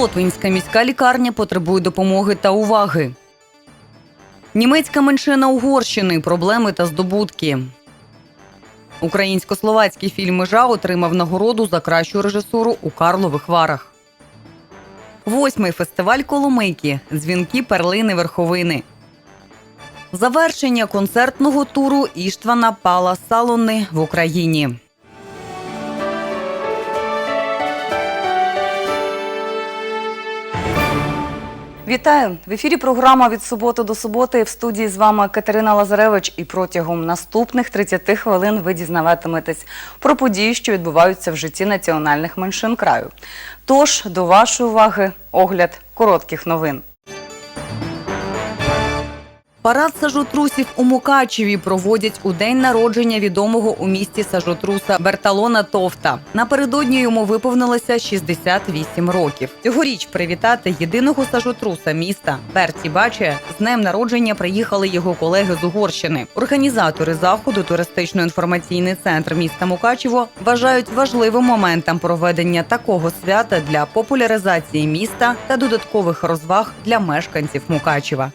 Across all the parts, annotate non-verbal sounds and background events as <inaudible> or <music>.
Солотвинська міська лікарня потребує допомоги та уваги. Німецька меншина Угорщини. Проблеми та здобутки. Українсько-словацький фільм Межа отримав нагороду за кращу режисуру у Карлових Варах. Восьмий фестиваль Коломийки. Дзвінки перлини верховини. Завершення концертного туру Іштвана Пала Салони в Україні. Вітаю в ефірі. Програма від суботи до суботи. В студії з вами Катерина Лазаревич. І протягом наступних 30 хвилин ви дізнаватиметесь про події, що відбуваються в житті національних меншин краю. Тож до вашої уваги огляд коротких новин. Парад сажотрусів у Мукачеві проводять у день народження відомого у місті сажотруса Берталона Товта. Напередодні йому виповнилося 68 років. Цьогоріч привітати єдиного сажотруса міста Берті Баче з днем народження приїхали його колеги з Угорщини. Організатори заходу, туристично-інформаційний центр міста Мукачево, вважають важливим моментом проведення такого свята для популяризації міста та додаткових розваг для мешканців Мукачева.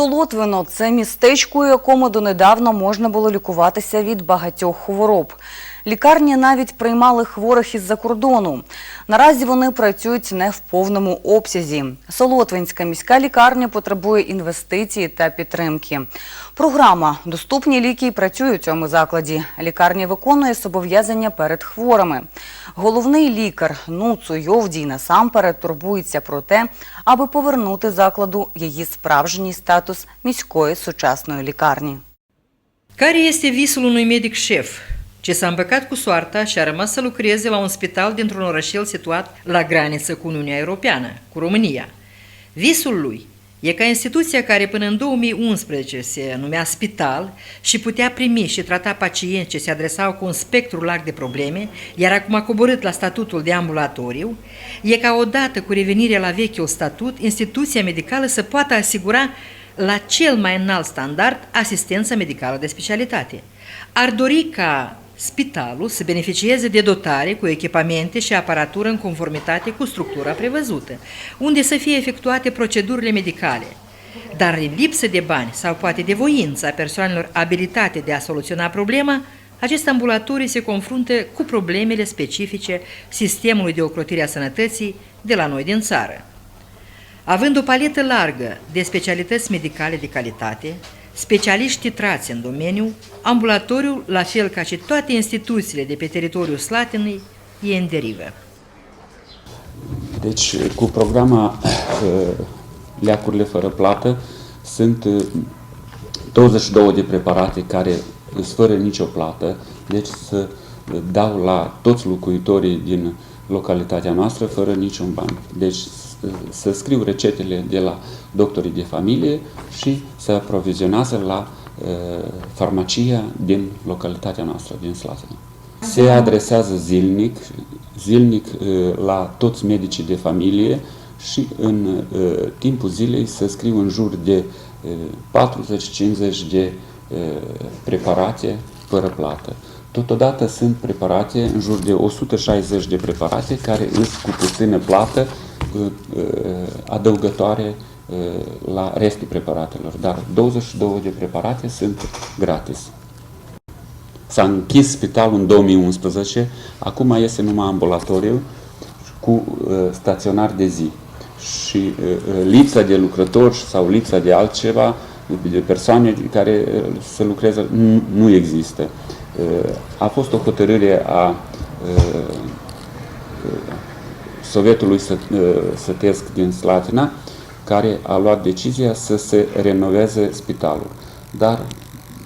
Солотвино це містечко, у якому донедавна можна було лікуватися від багатьох хвороб. Лікарні навіть приймали хворих із-за кордону. Наразі вони працюють не в повному обсязі. Солотвинська міська лікарня потребує інвестицій та підтримки. Програма Доступні ліки працює у цьому закладі. Лікарня виконує зобов'язання перед хворими. Головний лікар Нуцу Йовдій насамперед турбується про те, аби повернути закладу її справжній статус міської сучасної лікарні. Este visul unui medic șef ce s-a împăcat cu soarta și a rămas să lucreze la un spital dintr-un orășel situat la graniță cu Uniunea Europeană, cu România? Visul lui e ca instituția care până în 2011 se numea spital și putea primi și trata pacienți ce se adresau cu un spectru larg de probleme, iar acum a coborât la statutul de ambulatoriu, e ca odată cu revenirea la vechiul statut, instituția medicală să poată asigura la cel mai înalt standard asistență medicală de specialitate. Ar dori ca spitalul să beneficieze de dotare cu echipamente și aparatură în conformitate cu structura prevăzută, unde să fie efectuate procedurile medicale. Dar în lipsă de bani sau poate de voință a persoanelor abilitate de a soluționa problema, acest ambulatoriu se confruntă cu problemele specifice sistemului de ocrotire a sănătății de la noi din țară. Având o paletă largă de specialități medicale de calitate, specialiști titrați în domeniu, ambulatoriul, la fel ca și toate instituțiile de pe teritoriul Slatinei, e în derivă. Deci, cu programa uh, Leacurile fără plată sunt uh, 22 de preparate care sunt fără nicio plată, deci să uh, dau la toți locuitorii din localitatea noastră fără niciun ban. Deci să- să scriu recetele de la doctorii de familie și să aprovizionează la uh, farmacia din localitatea noastră, din Slatina. Se adresează zilnic, zilnic uh, la toți medicii de familie și în uh, timpul zilei să scriu în jur de uh, 40-50 de uh, preparate fără plată. Totodată sunt preparate, în jur de 160 de preparate care sunt cu puțină plată uh, uh, adăugătoare uh, la restul preparatelor, dar 22 de preparate sunt gratis. S-a închis spitalul în 2011, acum este numai ambulatoriu cu uh, staționar de zi. Și uh, uh, lipsa de lucrători sau lipsa de altceva, de persoane care uh, să lucreze, nu, nu există. Uh, a fost o hotărâre a uh, uh, Sovietului Să- uh, Sătesc din Slatina, care a luat decizia să se renoveze spitalul. Dar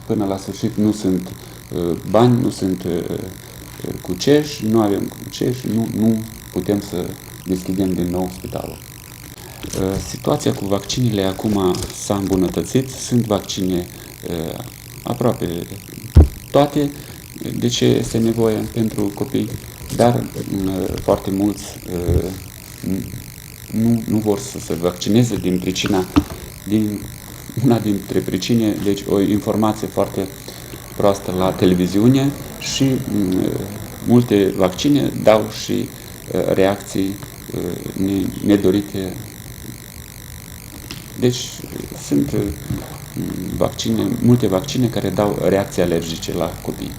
până la sfârșit nu sunt uh, bani, nu sunt uh, uh, cuceși, nu avem cuceși, nu, nu putem să deschidem din nou spitalul. Uh, Situația cu vaccinile acum s-a îmbunătățit, sunt vaccine uh, aproape toate, de ce este nevoie pentru copii, dar uh, foarte mulți uh, nu, nu vor să se vaccineze din pricina, din una dintre pricine, deci o informație foarte proastă la televiziune și mm, multe vaccine dau și uh, reacții uh, ne- nedorite. Deci sunt uh, vaccine, multe vaccine care dau reacții alergice la copii.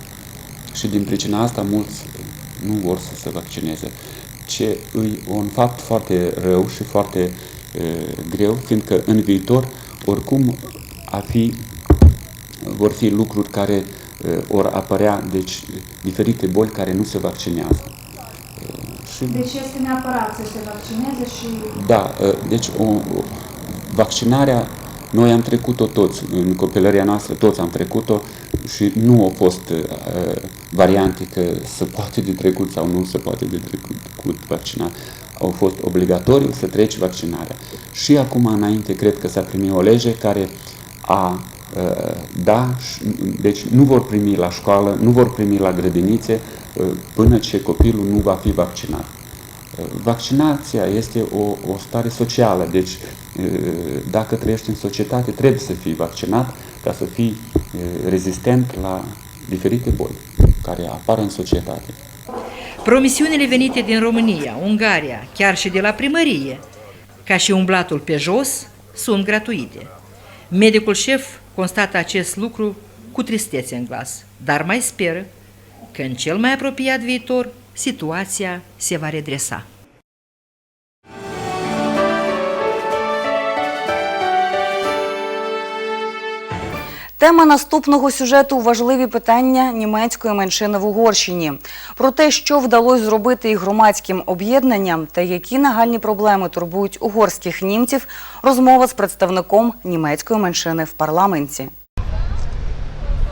Și din pricina asta mulți nu vor să se vaccineze. Ce e un fapt foarte rău și foarte e, greu, fiindcă în viitor oricum a fi, vor fi lucruri care e, vor apărea, deci diferite boli care nu se vaccinează. E, Și Deci este neapărat să se vaccineze și da, ă, deci o, o, vaccinarea, noi am trecut-o toți, în copilăria noastră toți am trecut-o și nu au fost uh, variante că se poate de trecut sau nu se poate de trecut vaccinarea. Au fost obligatoriu să treci vaccinarea. Și acum înainte cred că s-a primit o lege care a uh, da, și- deci nu vor primi la școală, nu vor primi la grădinițe uh, până ce copilul nu va fi vaccinat. Vaccinația este o, o stare socială, deci e, dacă trăiești în societate trebuie să fii vaccinat ca să fii e, rezistent la diferite boli care apar în societate. Promisiunile venite din România, Ungaria, chiar și de la primărie, ca și umblatul pe jos, sunt gratuite. Medicul șef constată acest lucru cu tristețe în glas, dar mai speră că în cel mai apropiat viitor situația se va redresa. Тема наступного сюжету важливі питання німецької меншини в Угорщині. Про те, що вдалося зробити і громадським об'єднанням та які нагальні проблеми турбують угорських німців, розмова з представником німецької меншини в парламенті.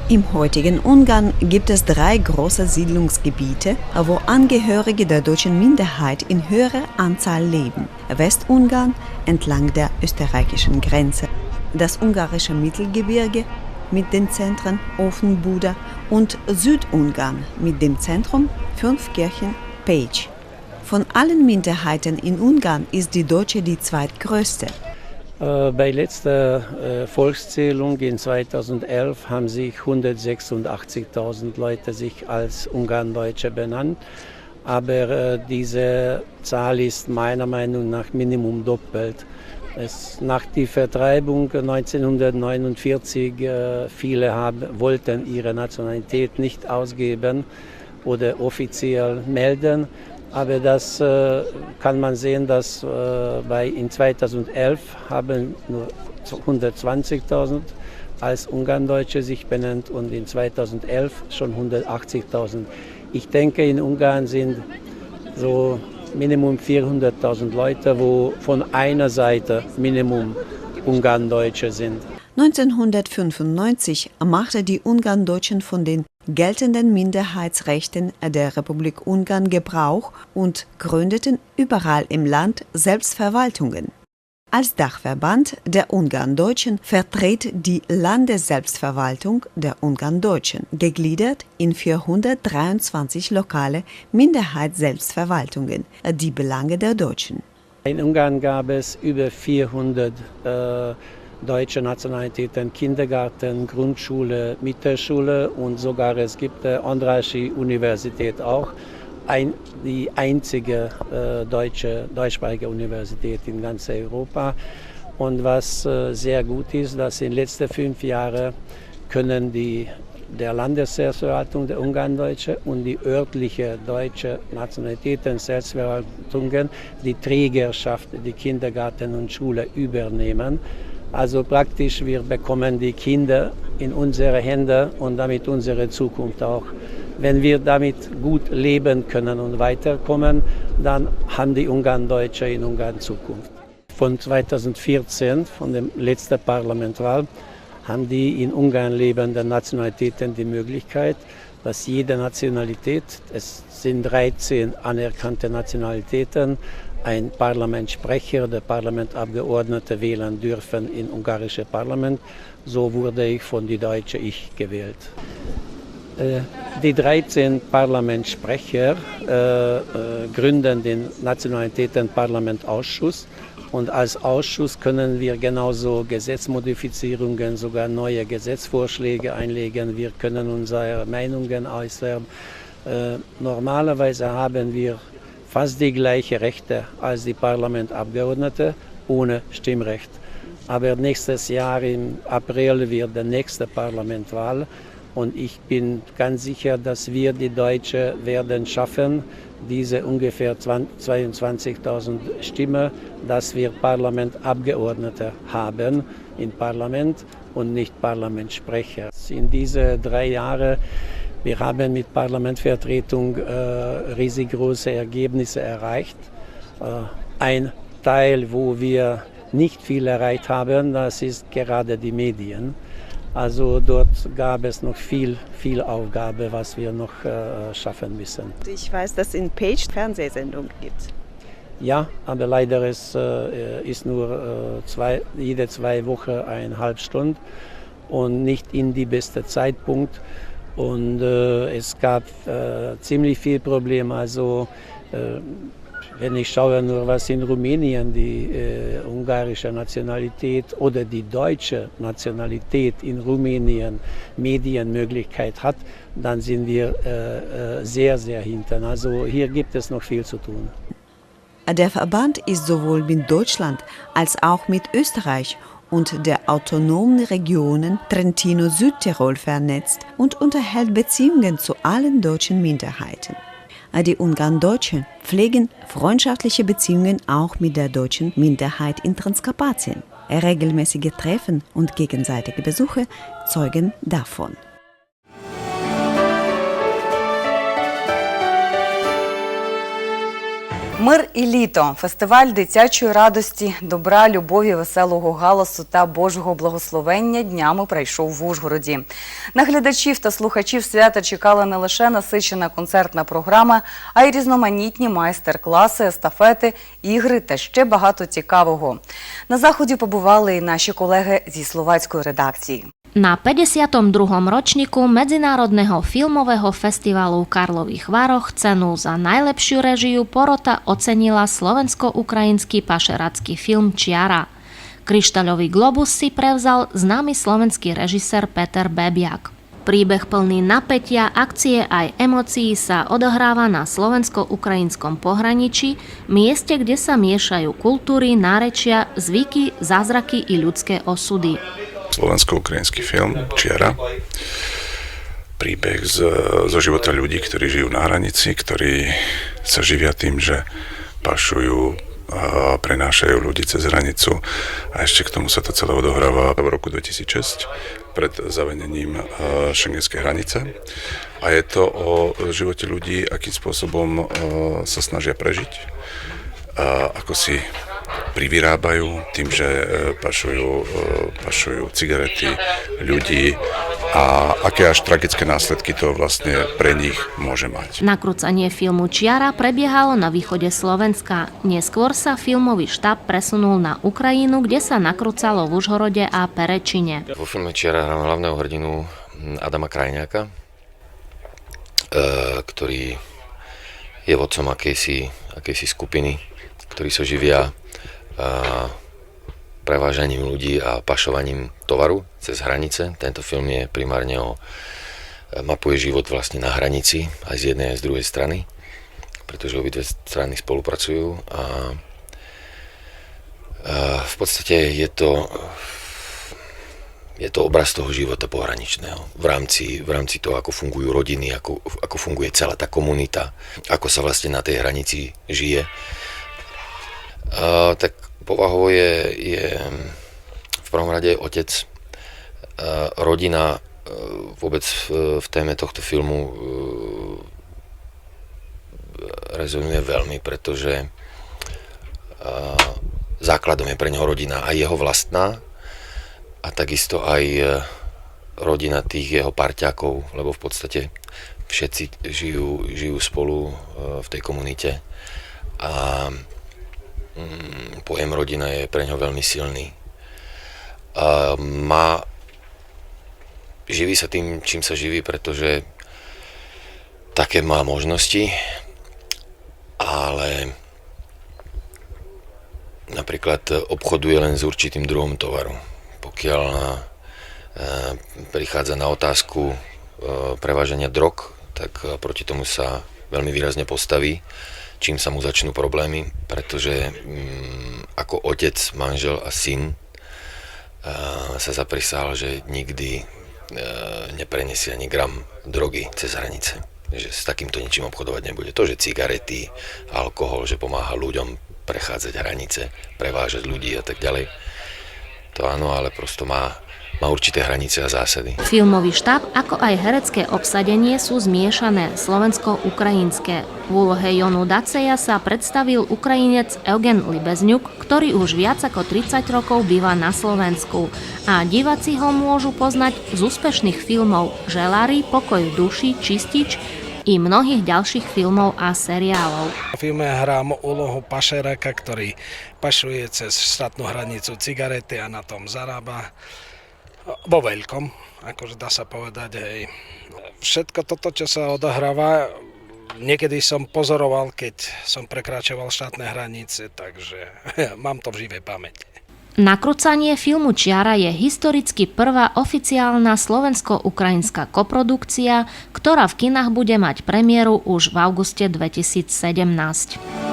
Im heutigen Ungarn gibt es drei große Siedlungsgebiete, wo Angehörige der deutschen Minderheit in höherer Anzahl leben. Westungarn entlang der österreichischen Grenze, das ungarische Mittelgebirge mit den Zentren Offenbuda und Südungarn mit dem Zentrum Fünfkirchen Page. Von allen Minderheiten in Ungarn ist die deutsche die zweitgrößte. Äh, Bei letzter äh, Volkszählung in 2011 haben sich 186.000 Leute sich als Ungarndeutsche benannt. Aber äh, diese Zahl ist meiner Meinung nach Minimum doppelt. Es, nach der Vertreibung 1949 äh, viele haben, wollten ihre Nationalität nicht ausgeben oder offiziell melden. Aber das äh, kann man sehen, dass äh, bei, in 2011 haben nur 120.000 als Ungarndeutsche sich benannt und in 2011 schon 180.000. Ich denke, in Ungarn sind so Minimum 400.000 Leute, wo von einer Seite Minimum Ungarndeutsche sind. 1995 machte die Ungarndeutschen von den geltenden Minderheitsrechten der Republik Ungarn Gebrauch und gründeten überall im Land Selbstverwaltungen. Als Dachverband der Ungarndeutschen vertritt die Landesselbstverwaltung der Ungarndeutschen, gegliedert in 423 lokale Minderheitsselbstverwaltungen, die Belange der Deutschen. In Ungarn gab es über 400 äh, deutsche Nationalitäten, Kindergarten, Grundschule, Mittelschule und sogar es gibt äh, Andraschi Universität auch, ein, die einzige äh, deutsche, deutschsprachige Universität in ganz Europa. Und was äh, sehr gut ist, dass in den letzten fünf Jahren können die der Landesselbstverwaltung der Ungarndeutsche und die örtliche deutsche Nationalitäten Selbstverwaltungen die Trägerschaft, die Kindergarten und Schule übernehmen. Also praktisch, wir bekommen die Kinder in unsere Hände und damit unsere Zukunft auch. Wenn wir damit gut leben können und weiterkommen, dann haben die Ungarndeutsche in Ungarn Zukunft. Von 2014, von der letzten Parlamentswahl, haben die in Ungarn lebenden Nationalitäten die Möglichkeit, dass jede Nationalität, es sind 13 anerkannte Nationalitäten, ein Parlamentssprecher oder Parlamentabgeordnete wählen dürfen im ungarischen Parlament. So wurde ich von die deutsche Ich gewählt. Äh, Die 13 Parlamentssprecher äh, äh, gründen den Nationalitätenparlamentausschuss Und als Ausschuss können wir genauso Gesetzmodifizierungen, sogar neue Gesetzvorschläge einlegen. Wir können unsere Meinungen äußern. Normalerweise haben wir fast die gleichen Rechte als die Parlamentabgeordnete ohne Stimmrecht. Aber nächstes Jahr im April wird der nächste Parlamentwahl und ich bin ganz sicher, dass wir die Deutschen werden schaffen, diese ungefähr 20 22.000 Stimmen, dass wir Parlamentabgeordnete haben im Parlament und nicht Parlamentssprecher. In diese drei Jahre wir haben mit Parlamentvertretung äh, riesig große Ergebnisse erreicht. Äh, ein Teil, wo wir nicht viel erreicht haben, das ist gerade die Medien. Also dort gab es noch viel, viel Aufgabe, was wir noch äh, schaffen müssen. Ich weiß, dass es in Page Fernsehsendung gibt. Ja, aber leider ist, äh, ist nur äh, zwei, jede zwei Wochen eine halbe Stunde und nicht in die beste Zeitpunkt. Und äh, es gab äh, ziemlich viel Probleme. Also äh, wenn ich schaue nur, was in Rumänien die äh, ungarische Nationalität oder die deutsche Nationalität in Rumänien Medienmöglichkeit hat, dann sind wir äh, äh, sehr, sehr hinten. Also hier gibt es noch viel zu tun. Der Verband ist sowohl mit Deutschland als auch mit Österreich und der autonomen Regionen Trentino-Südtirol vernetzt und unterhält Beziehungen zu allen deutschen Minderheiten. Die Ungarn-Deutschen pflegen freundschaftliche Beziehungen auch mit der deutschen Minderheit in Transkarpatien. Regelmäßige Treffen und gegenseitige Besuche zeugen davon. Мир і літо фестиваль дитячої радості, добра, любові, веселого галасу та Божого благословення днями пройшов в Ужгороді. На глядачів та слухачів свята чекала не лише насичена концертна програма, а й різноманітні майстер-класи, естафети, ігри та ще багато цікавого. На заході побували і наші колеги зі словацької редакції. Na 52. ročníku Medzinárodného filmového festivalu v Karlových Varoch cenu za najlepšiu režiu porota ocenila slovensko-ukrajinský pašeracký film Čiara. Kryštaľový globus si prevzal známy slovenský režisér Peter Bebiak. Príbeh plný napätia, akcie aj emócií sa odohráva na slovensko-ukrajinskom pohraničí, mieste, kde sa miešajú kultúry, nárečia, zvyky, zázraky i ľudské osudy. slovensko-ukrajinský film Čiara. Príbeh z, zo života ľudí, ktorí žijú na hranici, ktorí sa živia tým, že pašujú a prenášajú ľudí cez hranicu. A ešte k tomu sa to celé odohráva v roku 2006 pred zavedením šengenskej hranice. A je to o živote ľudí, akým spôsobom sa snažia prežiť, ako si privyrábajú tým, že e, pašujú, e, pašujú cigarety, ľudí a aké až tragické následky to vlastne pre nich môže mať. Nakrúcanie filmu Čiara prebiehalo na východe Slovenska. Neskôr sa filmový štáb presunul na Ukrajinu, kde sa nakrúcalo v Užhorode a Perečine. Vo filme Čiara hrám hlavného hrdinu Adama Krajňáka, e, ktorý je vodcom akejsi, akejsi skupiny, ktorí sa živia a, prevážaním ľudí a pašovaním tovaru cez hranice. Tento film je primárne o mapuje život vlastne na hranici aj z jednej aj z druhej strany, pretože obidve strany spolupracujú a, a v podstate je to je to obraz toho života pohraničného v rámci, v rámci toho, ako fungujú rodiny, ako, ako funguje celá tá komunita, ako sa vlastne na tej hranici žije. A, tak povahovo je, je v prvom rade otec, a, rodina a, vôbec v, v téme tohto filmu rezonuje veľmi, pretože základom je pre neho rodina a jeho vlastná a takisto aj rodina tých jeho parťákov, lebo v podstate všetci žijú, žijú spolu v tej komunite. A pojem rodina je pre ňo veľmi silný. A má, živí sa tým, čím sa živí, pretože také má možnosti, ale napríklad obchoduje len s určitým druhom tovaru. Pokiaľ e, prichádza na otázku e, prevážania drog, tak proti tomu sa veľmi výrazne postaví, čím sa mu začnú problémy, pretože mm, ako otec, manžel a syn e, sa zaprisal, že nikdy e, neprenesie ani gram drogy cez hranice. Že s takýmto ničím obchodovať nebude. To, že cigarety, alkohol, že pomáha ľuďom prechádzať hranice, prevážať ľudí a tak ďalej. To áno, ale prosto má, má určité hranice a zásady. Filmový štáb, ako aj herecké obsadenie sú zmiešané slovensko-ukrajinské. V úlohe Jonu Daceja sa predstavil Ukrajinec Eugen Libezňuk, ktorý už viac ako 30 rokov býva na Slovensku. A diváci ho môžu poznať z úspešných filmov Želári, Pokoj v duši, Čistič i mnohých ďalších filmov a seriálov. V filme hrám úlohu pašeraka, ktorý pašuje cez štátnu hranicu cigarety a na tom zarába vo veľkom, akože dá sa povedať, hej. Všetko toto, čo sa odohráva, niekedy som pozoroval, keď som prekračoval štátne hranice, takže <laughs> mám to v živej pamäti. Nakrúcanie filmu Čiara je historicky prvá oficiálna slovensko-ukrajinská koprodukcia, ktorá v kinách bude mať premiéru už v auguste 2017.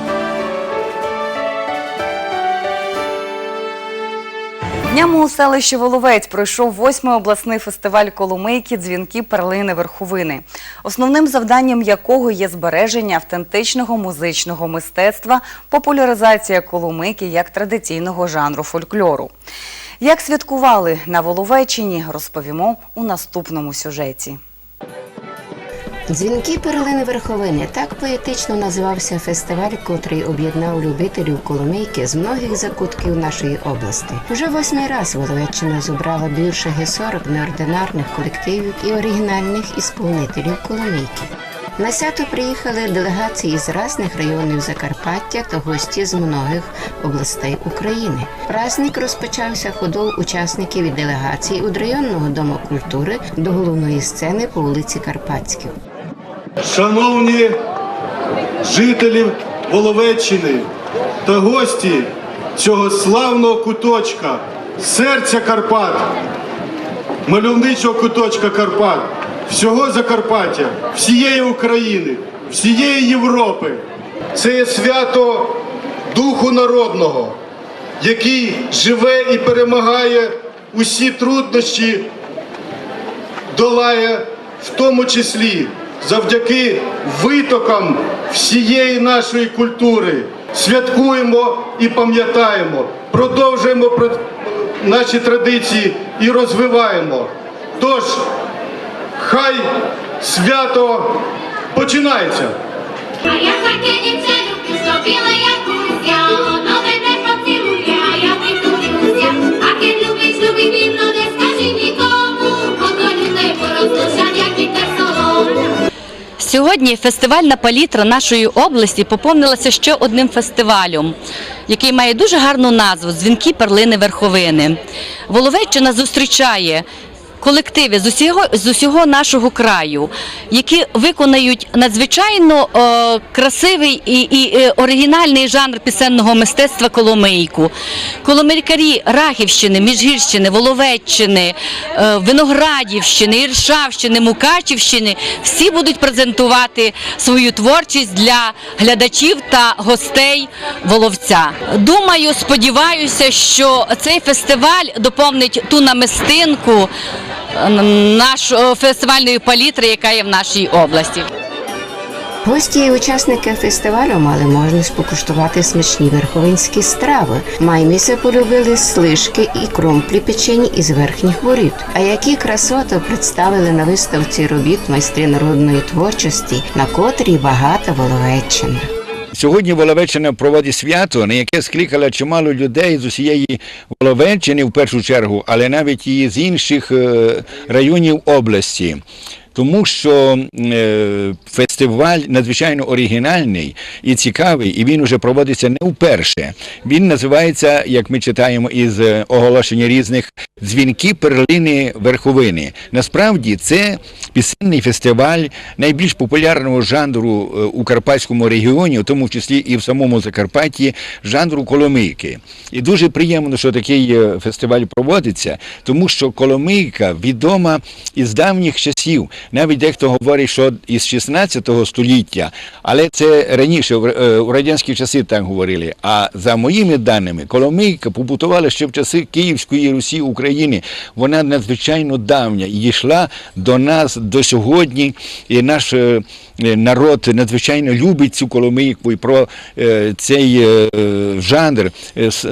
Днями у селищі Воловець пройшов восьмий обласний фестиваль Коломийки Дзвінки перлини верховини, основним завданням якого є збереження автентичного музичного мистецтва, популяризація Коломийки як традиційного жанру фольклору. Як святкували на Воловеччині, розповімо у наступному сюжеті. Дзвінки перлини верховини так поетично називався фестиваль, котрий об'єднав любителів Коломийки з многих закутків нашої області. Уже восьмий раз Воловеччина зібрала більше ге-40 неординарних колективів і оригінальних ісполнителів Коломийки. На свято приїхали делегації з різних районів Закарпаття та гості з многих областей України. Праздник розпочався ходом учасників і делегацій від районного дому культури до головної сцени по вулиці Карпатській. Шановні жителі Воловеччини та гості цього славного куточка, серця Карпат, мальовничого куточка Карпат, всього Закарпаття, всієї України, всієї Європи. Це є свято Духу народного, який живе і перемагає усі труднощі долає в тому числі завдяки витокам всієї нашої культури. Святкуємо і пам'ятаємо, продовжуємо наші традиції і розвиваємо. Тож, хай свято починається. Ja takie niemce lubię, Сьогодні фестивальна палітра нашої області поповнилася ще одним фестивалем, який має дуже гарну назву Дзвінки перлини верховини. Воловеччина зустрічає колективи з усього, з усього нашого краю, які виконають надзвичайно е, красивий і, і е, оригінальний жанр пісенного мистецтва Коломийку. Коломийкарі Рахівщини, Міжгірщини, Воловеччини, е, Виноградівщини, Іршавщини, Мукачівщини всі будуть презентувати свою творчість для глядачів та гостей Воловця. Думаю, сподіваюся, що цей фестиваль доповнить ту намистинку нашої фестивальної палітри, яка є в нашій області. Гості і учасники фестивалю мали можливість покуштувати смачні верховинські страви. Майміся полюбили слишки і кромплі печені із верхніх воріт. А які красоти представили на виставці робіт майстри народної творчості, на котрій багата Воловеччина. Сьогодні Воловеччина проводить свято, на яке скликала чимало людей з усієї Воловеччини в першу чергу, але навіть і з інших е, районів області. Тому що е, фестиваль фестиваль надзвичайно оригінальний і цікавий, і він уже проводиться не вперше. Він називається, як ми читаємо із е, оголошення різних, дзвінки перлини верховини. Насправді це пісенний фестиваль найбільш популярного жанру е, у Карпатському регіоні, у тому числі і в самому Закарпатті, жанру коломийки. І дуже приємно, що такий е, фестиваль проводиться, тому що коломийка відома із давніх часів. Навіть дехто говорить, що із 16 століття, але це раніше, в е, радянські часи так говорили. А за моїми даними, коломийка побутувала ще в часи Київської Русі України. Вона надзвичайно давня і йшла до нас до сьогодні. І наш е, е, народ надзвичайно любить цю коломийку і про цей жанр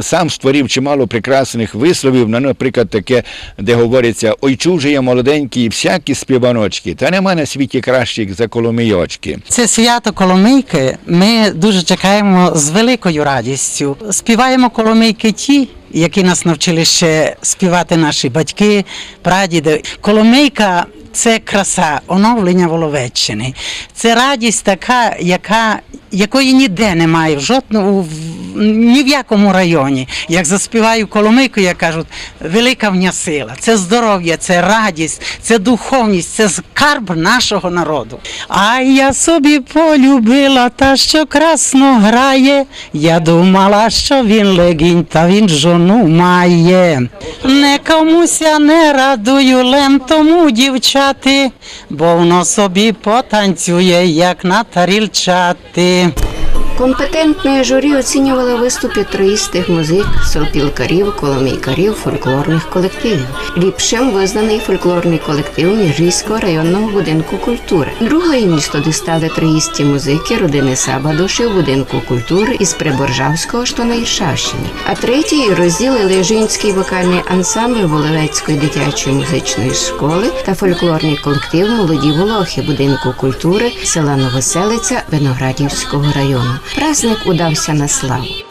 сам створив чимало прекрасних висловів. Ну, наприклад, таке, де говориться: ой, чуже я молоденькі, всякі співаночки, та нема на світі кращих за коломийочки. Це свято Коломийки ми дуже чекаємо з великою радістю. Співаємо Коломийки ті, які нас навчили ще співати наші батьки, прадіди. Коломийка це краса, оновлення Воловеччини. Це радість така, яка, якої ніде немає, в жодному, ні в якому районі. Як заспіваю Коломийку, як кажуть, велика в ня сила. Це здоров'я, це радість, це духовність, це скарб нашого народу. А я собі полюбила та, що красно грає. Я думала, що він легінь, та він жону має. Не комуся не радую, лем тому дівчати, бо воно собі потанцює, як на тарільчати. Компетентне журі оцінювало виступи троїстих музик, сопілкарів, коломійкарів, фольклорних колективів. Ліпшим визнаний фольклорний колектив Міжгірського районного будинку культури. Другое місто дістали троїсті музики родини Сабадуші будинку культури із Приборжавського, що на Іршавщині. А третій розділили жінський вокальний ансамбль Воловецької дитячої музичної школи та фольклорний колектив Молоді Волохи будинку культури села Новоселиця Виноградівського району. Праздник удався на славу.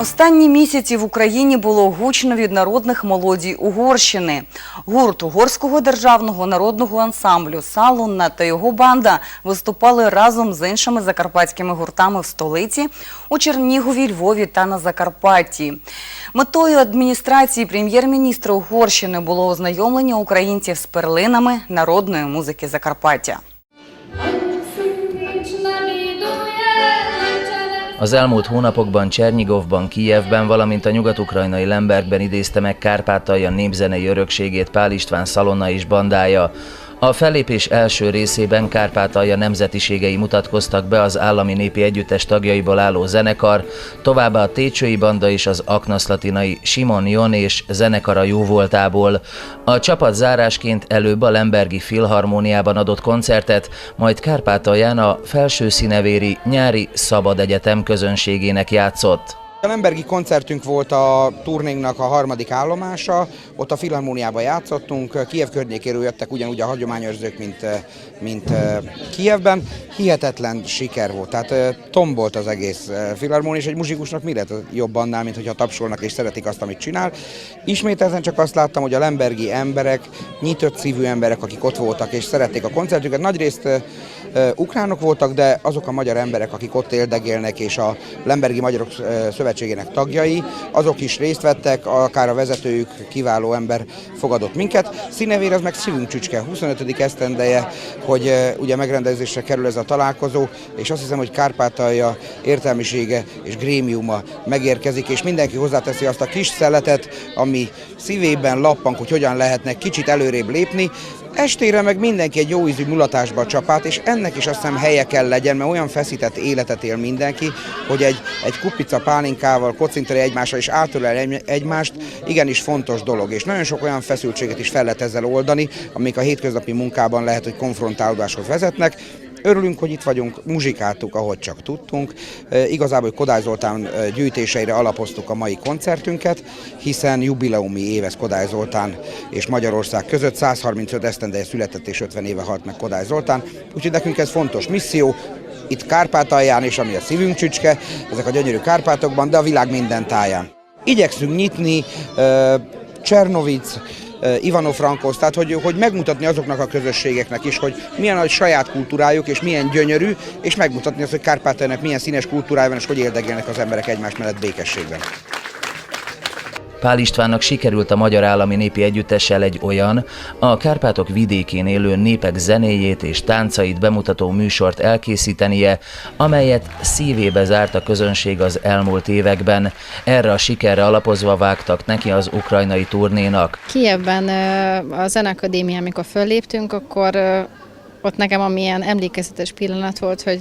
Останні місяці в Україні було гучно від народних мелодій Угорщини. Гурт Угорського державного народного ансамблю Салунна та його банда виступали разом з іншими закарпатськими гуртами в столиці, у Чернігові, Львові та на Закарпатті. Метою адміністрації прем'єр-міністра Угорщини було ознайомлення українців з перлинами народної музики Закарпаття. Az elmúlt hónapokban Csernigovban, Kijevben, valamint a nyugat-ukrajnai Lembergben idézte meg Kárpátalja népzenei örökségét Pál István Szalonna és bandája. A fellépés első részében Kárpátalja nemzetiségei mutatkoztak be az állami népi együttes tagjaiból álló zenekar, továbbá a Técsői banda és az Aknaszlatinai Simon Jon és zenekara jóvoltából. A csapat zárásként előbb a Lembergi Filharmóniában adott koncertet, majd Kárpátalján a Felső Színevéri Nyári Szabad Egyetem közönségének játszott. A Lembergi koncertünk volt a turnénknak a harmadik állomása, ott a Filharmóniában játszottunk, Kiev környékéről jöttek ugyanúgy a hagyományőrzők, mint, mint Kievben. Hihetetlen siker volt, tehát tombolt az egész filharmónia, és egy muzsikusnak mi lehet jobb annál, mint hogyha tapsolnak és szeretik azt, amit csinál. Ismételten csak azt láttam, hogy a Lembergi emberek, nyitott szívű emberek, akik ott voltak és szerették a koncertüket, nagyrészt ukránok voltak, de azok a magyar emberek, akik ott éldegélnek, és a Lembergi Magyarok Szövetségének tagjai, azok is részt vettek, akár a vezetőjük kiváló ember fogadott minket. Színevér az meg szívünk csücske, 25. esztendeje, hogy ugye megrendezésre kerül ez a találkozó, és azt hiszem, hogy Kárpátalja értelmisége és grémiuma megérkezik, és mindenki hozzáteszi azt a kis szeletet, ami szívében lappank, hogy hogyan lehetne kicsit előrébb lépni, Estére meg mindenki egy jó ízű mulatásba csapát, és ennek is azt hiszem helye kell legyen, mert olyan feszített életet él mindenki, hogy egy, egy kupica pálinkával kocintani egymással és átölelni egymást igenis fontos dolog. És nagyon sok olyan feszültséget is fel lehet ezzel oldani, amik a hétköznapi munkában lehet, hogy konfrontálódáshoz vezetnek. Örülünk, hogy itt vagyunk, muzsikáltuk, ahogy csak tudtunk. E, Igazából Kodály Zoltán e, gyűjtéseire alapoztuk a mai koncertünket, hiszen jubileumi éves Kodály Zoltán és Magyarország között 135 esztendeje született és 50 éve halt meg Kodály Zoltán. Úgyhogy nekünk ez fontos misszió, itt Kárpátalján és ami a szívünk csücske, ezek a gyönyörű Kárpátokban, de a világ minden táján. Igyekszünk nyitni e, Csernovic, Ivano-Frankos, tehát hogy, hogy megmutatni azoknak a közösségeknek is, hogy milyen a saját kultúrájuk, és milyen gyönyörű, és megmutatni azt, hogy Kárpátaljánnak milyen színes kultúrája van, és hogy érdekelnek az emberek egymás mellett békességben. Pál Istvánnak sikerült a Magyar Állami Népi Együttessel egy olyan, a Kárpátok vidékén élő népek zenéjét és táncait bemutató műsort elkészítenie, amelyet szívébe zárt a közönség az elmúlt években. Erre a sikerre alapozva vágtak neki az ukrajnai turnénak. Kijevben ö, a Zenakadémián, amikor fölléptünk, akkor ott nekem amilyen emlékezetes pillanat volt, hogy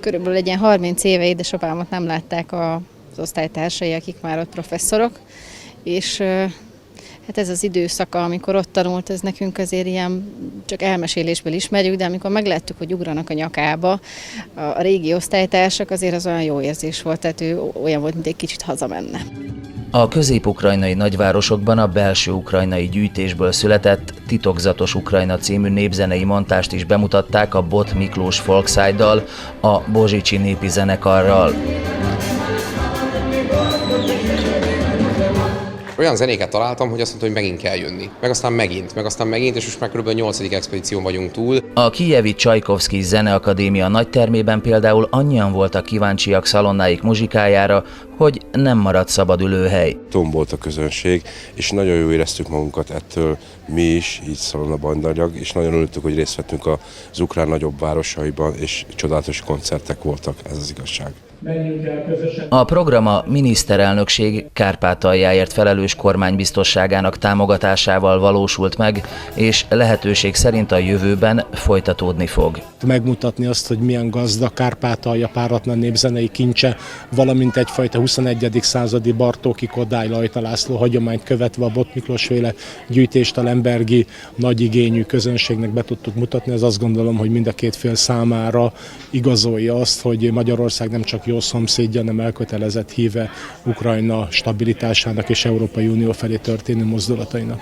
körülbelül egy ilyen 30 éve édesapámat nem látták az osztálytársai, akik már ott professzorok, és hát ez az időszaka, amikor ott tanult, ez nekünk azért ilyen csak elmesélésből ismerjük, de amikor megláttuk, hogy ugranak a nyakába a, régi osztálytársak, azért az olyan jó érzés volt, tehát ő olyan volt, mint egy kicsit hazamenne. A közép-ukrajnai nagyvárosokban a belső ukrajnai gyűjtésből született Titokzatos Ukrajna című népzenei montást is bemutatták a Bot Miklós Folkside-dal, a Bozsicsi népi zenekarral. Olyan zenéket találtam, hogy azt mondtam, hogy megint kell jönni. Meg aztán megint, meg aztán megint, és most már kb. 8. expedíción vagyunk túl. A kijevi Csajkovszki Zeneakadémia nagytermében például annyian voltak kíváncsiak szalonnáik muzsikájára, hogy nem maradt szabad ülőhely. tombolt a közönség, és nagyon jól éreztük magunkat ettől mi is, így Szalona Bandanyag, és nagyon örültük, hogy részt vettünk az ukrán nagyobb városaiban, és csodálatos koncertek voltak, ez az igazság. A program a miniszterelnökség Kárpátaljáért felelős kormánybiztosságának támogatásával valósult meg, és lehetőség szerint a jövőben folytatódni fog. megmutatni azt, hogy milyen gazda Kárpátalja páratlan népzenei kincse, valamint egyfajta 21. századi Bartóki Kodály Lajta László hagyományt követve a Bot Miklós féle gyűjtést a Lembergi nagy igényű közönségnek be tudtuk mutatni. Ez azt gondolom, hogy mind a két fél számára igazolja azt, hogy Magyarország nem csak jó szomszédja, hanem elkötelezett híve Ukrajna stabilitásának és Európai Unió felé történő mozdulatainak.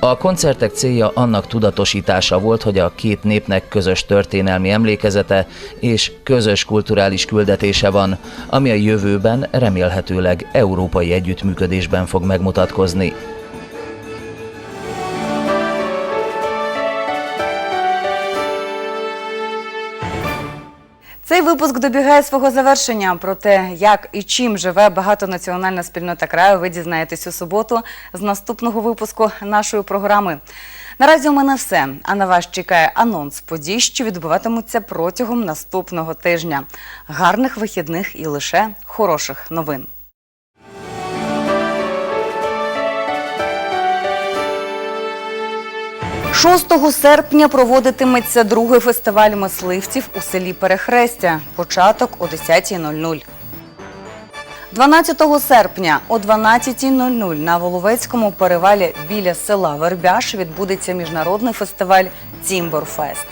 A koncertek célja annak tudatosítása volt, hogy a két népnek közös történelmi emlékezete és közös kulturális küldetése van, ami a jövőben remélhetőleg európai együttműködésben fog megmutatkozni. Цей випуск добігає свого завершення. Про те, як і чим живе багатонаціональна спільнота краю, ви дізнаєтесь у суботу з наступного випуску нашої програми. Наразі у мене все. А на вас чекає анонс подій, що відбуватимуться протягом наступного тижня. Гарних вихідних і лише хороших новин. Шостого серпня проводитиметься другий фестиваль мисливців у селі Перехрестя. Початок о 10.00. 12 серпня о 12.00 на Воловецькому перевалі біля села Вербяш відбудеться міжнародний фестиваль Тімборфест.